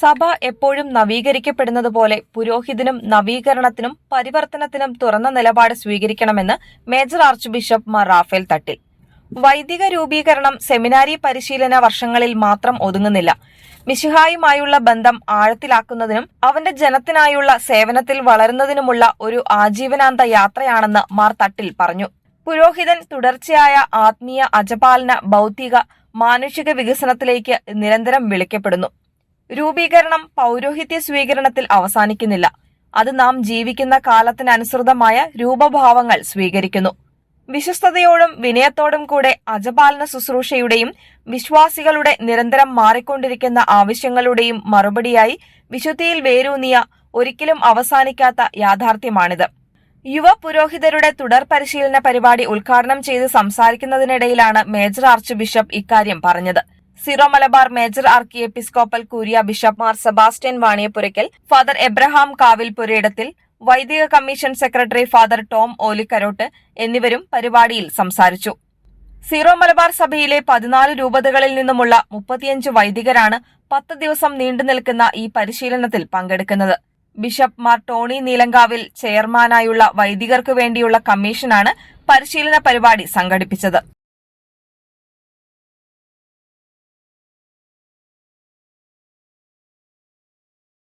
സഭ എപ്പോഴും നവീകരിക്കപ്പെടുന്നത് പോലെ പുരോഹിതനും നവീകരണത്തിനും പരിവർത്തനത്തിനും തുറന്ന നിലപാട് സ്വീകരിക്കണമെന്ന് major archbishop Mar Rafale Thattil. വൈദിക രൂപീകരണം സെമിനാരി പരിശീലന വർഷങ്ങളിൽ മാത്രം ഒതുങ്ങുന്നില്ല. മിശിഹായുമായുള്ള ബന്ധം ആഴത്തിലാക്കുന്നതിനും അവന്റെ ജനത്തിനായുള്ള സേവനത്തിൽ വളരുന്നതിനുമുള്ള ഒരു ആജീവനാന്ത യാത്രയാണെന്ന് മാർ തട്ടിൽ പറഞ്ഞു. പുരോഹിതൻ തുടർച്ചയായ ആത്മീയ അജപാലന ഭൗതിക മാനുഷിക വികസനത്തിലേക്ക് നിരന്തരം വിളിക്കപ്പെടുന്നു. രൂപീകരണം പൗരോഹിത്യ സ്വീകരണത്തിൽ അവസാനിക്കുന്നില്ല. അത് നാം ജീവിക്കുന്ന കാലത്തിനനുസൃതമായ രൂപഭാവങ്ങൾ സ്വീകരിക്കുന്നു. വിശ്വസ്തയോടും വിനയത്തോടും കൂടെ അജപാലന ശുശ്രൂഷയുടെയും വിശ്വാസികളുടെ നിരന്തരം മാറിക്കൊണ്ടിരിക്കുന്ന ആവശ്യങ്ങളുടെയും മറുപടിയായി വിശുദ്ധിയിൽ വേരൂന്നിയ ഒരിക്കലും അവസാനിക്കാത്ത യാഥാർത്ഥ്യമാണിത്. യുവ പുരോഹിതരുടെ തുടർ പരിശീലന പരിപാടി ഉദ്ഘാടനം ചെയ്ത് സംസാരിക്കുന്നതിനിടയിലാണ് മേജർ ആർച്ച് ബിഷപ്പ് ഇക്കാര്യം പറഞ്ഞത്. Syro Malabar major archiepiscopal curia bishop Mar Sebastian Vaniyapurackal father Abraham Kavil Purayidathil വൈദിക commission secretary father Tom Olikkarottu എന്നിവരും പരിപാടിയിൽ സംസാരിച്ചു. സീറോ മലബാർ സഭയിലെ പതിനാല് രൂപതകളിൽ നിന്നുമുള്ള മുപ്പത്തിയഞ്ച് വൈദികരാണ് പത്ത് ദിവസം നീണ്ടു നിൽക്കുന്ന ഈ പരിശീലനത്തിൽ പങ്കെടുക്കുന്നത്. ബിഷപ്പ് മാർ ടോണി നീലങ്കാവിൽ ചെയർമാനായുള്ള വൈദികർക്കു വേണ്ടിയുള്ള കമ്മീഷനാണ് പരിശീലന പരിപാടി സംഘടിപ്പിച്ചത്.